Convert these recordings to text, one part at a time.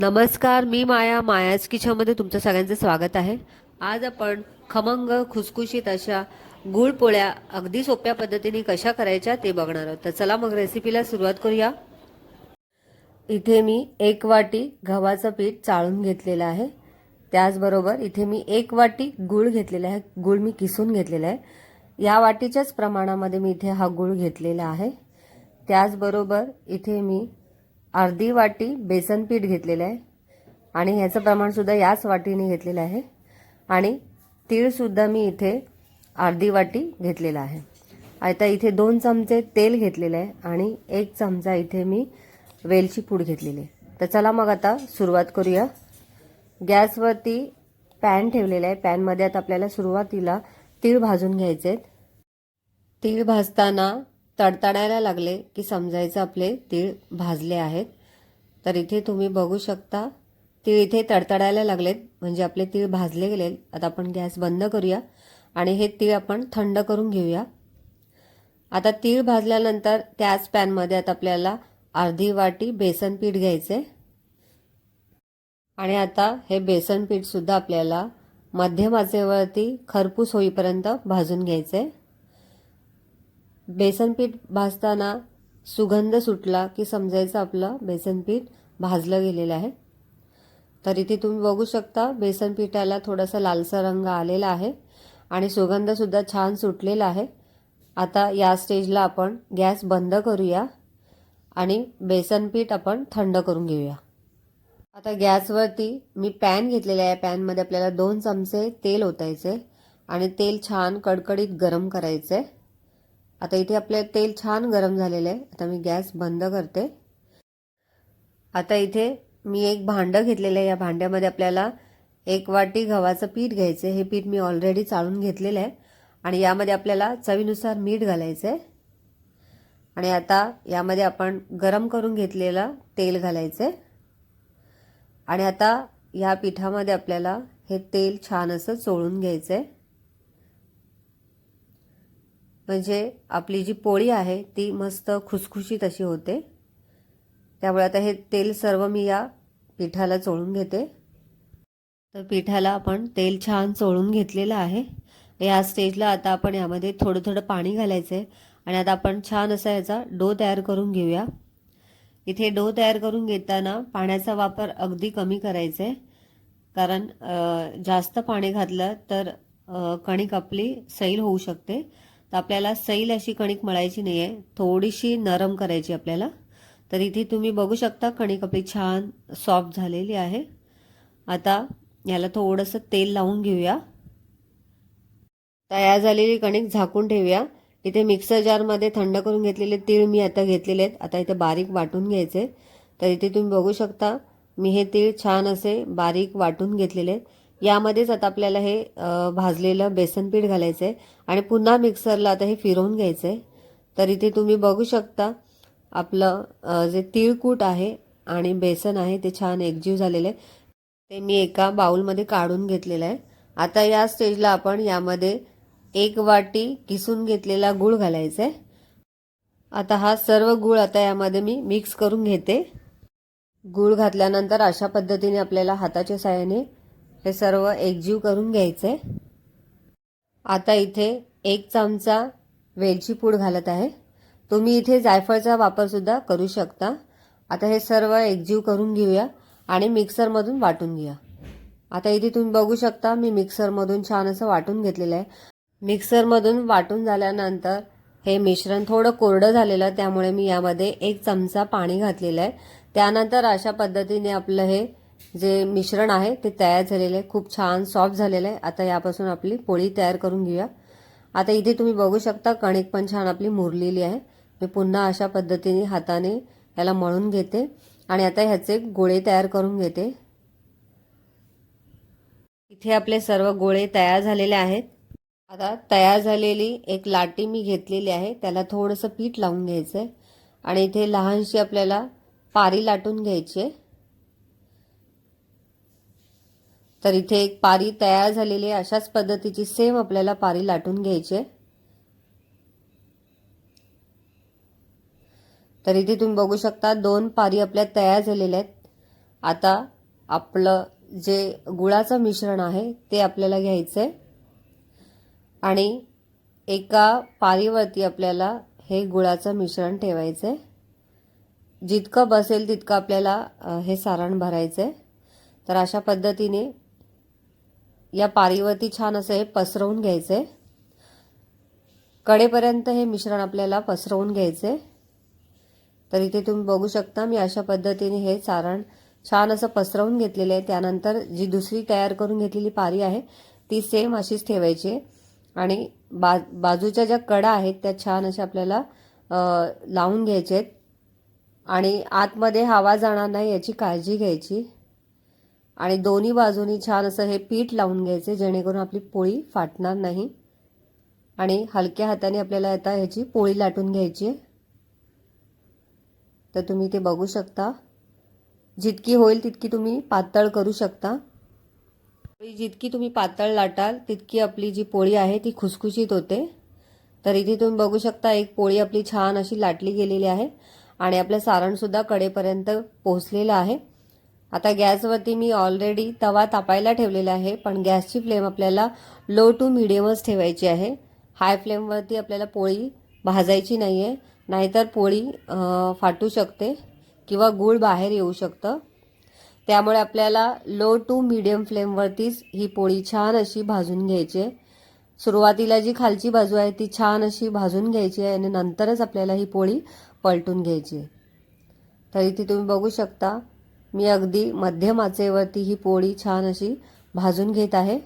नमस्कार मी माया मायाज किचनमध्ये तुमचं सगळ्यांचं स्वागत आहे. आज आपण खमंग खुसखुशीत अशा गुळ पोळ्या अगदी सोप्या पद्धतीने कशा करायच्या ते बघणार आहोत. तर चला मग रेसिपीला सुरुवात करूया. इथे मी एक वाटी गव्हाचं पीठ चाळून घेतलेलं आहे. त्याचबरोबर इथे मी एक वाटी गूळ घेतलेला आहे. गूळ मी किसून घेतलेला आहे. या वाटीच्याच प्रमाणामध्ये मी इथे हा गूळ घेतलेला आहे. त्याचबरोबर इथे मी अर्धी वाटी बेसन पीठ घेतलेलं आहे. आणि ह्याचं प्रमाणसुद्धा याच वाटीने घेतलेलं आहे. आणि तीळसुद्धा मी इथे अर्धी वाटी घेतलेला आहे. आता इथे दोन चमचे तेल घेतलेलं आहे आणि एक चमचा इथे मी वेलची पूड घेतलेली आहे. तर चला मग आता सुरुवात करूया. गॅसवरती पॅन ठेवलेला आहे. पॅनमध्ये आता आपल्याला सुरुवातीला तीळ भाजून घ्यायचे आहेत तीळ भाजताना तडतडायला लागले की समजायचं आपले तीळ भाजले आहेत. तर इथे तुम्ही बघू शकता तीळ इथे तडतडायला लागलेत. म्हणजे आपले तीळ भाजले गेले. आता आपण गॅस बंद करूया आणि हे तीळ आपण थंड करून घेऊया. आता तीळ भाजल्यानंतर त्याच पॅनमध्ये आता आपल्याला अर्धी वाटी बेसन पीठ घ्यायचे. आणि आता हे बेसन पीठ सुद्धा आपल्याला मध्यम आचेवरती खरपूस होईपर्यंत भाजून घ्यायचे. बेसन पीठ भाजताना सुगंध सुटला की समजायचं आपलं बेसन पीठ भाजलं गेलेलं आहे. तर इथे तुम्ही बघू शकता बेसन पिठाला थोडासा लालसा रंग आलेला आहे आणि सुगंधसुद्धा छान सुटलेला आहे. आता या स्टेजला आपण गॅस बंद करूया आणि बेसन पीठ आपण थंड करून घेऊया. आता गॅसवरती मी पॅन घेतलेला आहे. पॅनमध्ये आपल्याला दोन चमचे तेल ओतायचे आणि तेल छान कडकडीत गरम करायचे आता इथे आपले तेल छान गरम झालेलं आहे. आता मी गॅस बंद करते. आता इथे मी एक भांडं घेतलेलं आहे. या भांड्यामध्ये आपल्याला एक वाटी गव्हाचं पीठ घ्यायचं हे पीठ मी ऑलरेडी चाळून घेतलेलं आहे. आणि यामध्ये आपल्याला चवीनुसार मीठ घालायचं आहे आणि आता यामध्ये आपण गरम करून घेतलेलं तेल घालायचं आहे आणि आता या पिठामध्ये आपल्याला हे तेल छान असं चोळून घ्यायचं आहे म्हणजे आपली जी पोळी आहे ती मस्त खुसखुशीत अशी होते. त्यामुळे आता हे तेल सर्व मी या पिठाला चोळून घेते. तर पिठाला आपण तेल छान चोळून घेतलेलं आहे. या स्टेजला आता आपण यामध्ये थोडं थोडं पाणी घालायचं आहे आणि आता आपण छान असा याचा डो तयार करून घेऊया. इथे डो तयार करून घेताना पाण्याचा वापर अगदी कमी करायचा आहे कारण जास्त पाणी घातलं तर कणिक आपली सैल होऊ शकते. तर आपल्याला सैल अशी कणिक मळायची नाही आहे थोडीशी नरम करायची आपल्याला. तर इथे तुम्ही बघू शकता कणिक आपली छान सॉफ्ट झालेली आहे. आता याला थोडंसं तेल लावून घेऊया. तयार झालेली कणिक झाकून ठेवूया. इथे मिक्सर जारमध्ये थंड करून घेतलेले तीळ मी आता घेतलेले आहेत. आता इथे बारीक वाटून घ्यायचे. तर इथे तुम्ही बघू शकता मी हे तीळ छान असे बारीक वाटून घेतलेले आहेत. यामध्येच आता आपल्याला हे भाजलेलं बेसन पीठ घालायचं आहे आणि पुन्हा मिक्सरला आता हे फिरवून घ्यायचं आहे तर इथे तुम्ही बघू शकता आपलं जे तिळकूट आहे आणि बेसन आहे ते छान एकजीव झालेलं आहे. ते मी एका बाउलमध्ये काढून घेतलेलं आहे. आता या स्टेजला आपण यामध्ये एक वाटी किसून घेतलेला गूळ घालायचा आहे आता हा सर्व गूळ आता यामध्ये मी मिक्स करून घेते. गूळ घातल्यानंतर अशा पद्धतीने आपल्याला हाताच्या साह्याने हे सर्व एकजीव करून घ्यायचे आता इथे एक चमचा वेलची पूड घालत आहे. तुम्ही इथे जायफळचा वापरसुद्धा करू शकता. आता हे सर्व एकजीव करून घेऊया आणि मिक्सरमधून वाटून घ्या आता इथे तुम्ही बघू शकता मी मिक्सरमधून छान असं वाटून घेतलेलं आहे. मिक्सरमधून वाटून झाल्यानंतर हे मिश्रण थोडं कोरडं झालेलं त्यामुळे मी यामध्ये एक चमचा पाणी घातलेलं आहे. त्यानंतर अशा पद्धतीने आपलं हे जे मिश्रण आहे ते तयार झालेलं आहे खूप छान सॉफ्ट झालेलं. आहे आता यापासून आपली पोळी तयार करून घेऊया. आता इथे तुम्ही बघू शकता कणिक पण छान आपली मुरलेली आहे. मी पुन्हा अशा पद्धतीने हाताने याला मळून घेते. आणि आता ह्याचे गोळे तयार करून घेते. इथे आपले सर्व गोळे तयार झालेले आहेत. आता तयार झालेली एक लाटी मी घेतलेली आहे. त्याला थोडंसं पीठ लावून घ्यायचं आहे आणि इथे लहानशी आपल्याला पारी लाटून घ्यायची आहे. तर इथे एक पारी तयार झालेली आहे. अशाच पद्धतीची सेम आपल्याला पारी लाटून घ्यायची आहे. तर इथे तुम्ही बघू शकता दोन पारी आपल्या तयार झालेल्या आहेत. आता आपलं जे गुळाचं मिश्रण आहे ते आपल्याला घ्यायचं आहे आणि एका पारीवरती आपल्याला हे गुळाचं मिश्रण ठेवायचं आहे जितकं बसेल तितकं आपल्याला हे सारण भरायचं आहे तर अशा पद्धतीने या पारीवरती छान असं हे पसरवून घ्यायचं. आहे कडेपर्यंत हे मिश्रण आपल्याला पसरवून घ्यायचे. तर इथे तुम्ही बघू शकता मी अशा पद्धतीने हे सारण छान असं पसरवून घेतलेलं आहे. त्यानंतर जी दुसरी तयार करून घेतलेली पारी आहे ती सेम अशीच ठेवायची आहे. आणि बा बाजूच्या ज्या कडा आहेत त्या छान अशा आपल्याला लावून घ्यायच्या आहेत. आणि आतमध्ये हवा जाणार नाही याची काळजी घ्यायची. आणि दोन्ही बाजूनी छान असं हे पीठ लावून घ्यायचे जेणेकरून आपली पोळी फाटणार नाही. आणि हलक्या हाताने आपल्याला आता ह्याची पोळी लाटून घ्यायची आहे. तर तुम्ही ते बघू शकता. जितकी होईल तितकी तुम्ही पातळ करू शकता. जितकी तुम्ही पातळ लाटाल तितकी आपली जी पोळी आहे ती खुसखुशीत होते. तर इथे तुम्ही बघू शकता एक पोळी आपली छान अशी लाटली गेलेली आहे. आणि आपलं सारणसुद्धा कडेपर्यंत पोहोचलेलं आहे. आता गॅसवरती मी ऑलरेडी तवा तापायला ठेवलेला आहे पण गॅसची फ्लेम आपल्याला लो टू मिडियमच ठेवायची आहे. हाय फ्लेमवरती आपल्याला पोळी भाजायची नाही आहे नाहीतर पोळी फाटू शकते किंवा गूळ बाहेर येऊ शकतं. त्यामुळे आपल्याला लो टू मिडियम फ्लेमवरतीच ही पोळी छान अशी भाजून घ्यायची आहे. सुरुवातीला जी खालची बाजू आहे ती छान अशी भाजून घ्यायची आहे आणि नंतरच आपल्याला ही पोळी पलटून घ्यायची आहे. तरी ती तुम्ही बघू शकता. मी अगदी मध्यम आचेवरती ही पोळी छान अशी भाजून घेत आहे.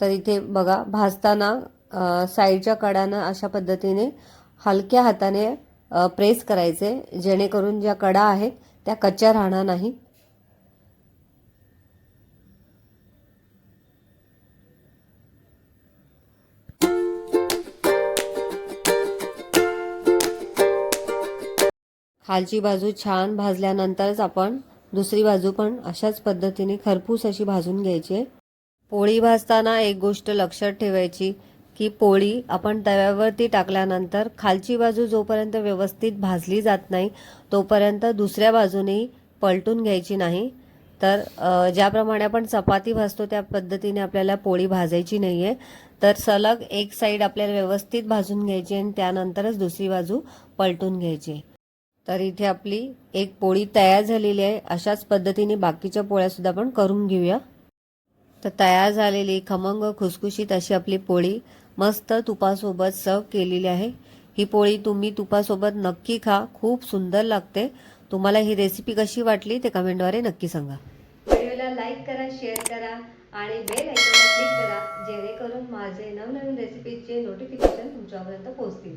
तर इथे बघा भाजताना साईडच्या कडानं अशा पद्धतीने हलक्या हाताने प्रेस करायचे जेणेकरून ज्या कडा आहेत त्या कच्च्या राहणार नाहीत. खालची बाजू छान भाजल्यानंतरच आपण दुसरी बाजू पण अशाच पद्धतीने खरपूस अशी भाजून घ्यायची. पोळी भाजताना एक गोष्ट लक्षात ठेवायची की पोळी आपण तव्यावरती टाकल्यानंतर खालची बाजू जोपर्यंत व्यवस्थित भाजली जात नाही तोपर्यंत दुसऱ्या बाजूने पलटून घ्यायची नाही. तर ज्याप्रमाणे आपण चपाती भाजतो त्या पद्धतीने आपल्याला पोळी भाजायची नाही आहे तर सलग एक साईड आपल्याला व्यवस्थित भाजून घ्यायची आणि त्यानंतरच दुसरी बाजू पलटून घ्यायची. तर इथे आपली एक पोळी तयार झालेली आहे. अशाच पद्धतीने बाकीच्या पोळ्यासुद्धा आपण करून घेऊया. तर तयार झालेली खमंग खुसखुशीत अशी आपली पोळी मस्त तुपासोबत सर्व केलेली आहे. ही पोळी तुम्ही तुपासोबत नक्की खा. खूप सुंदर लागते. तुम्हाला ही रेसिपी कशी वाटली ते कमेंटद्वारे नक्की सांगा. व्हिडिओला लाईक करा शेअर करा आणि बेल आयकॉनला क्लिक करा जेणेकरून माझे नवनवीन रेसिपीचे नोटिफिकेशन तुमच्यापर्यंत पोहोचतील.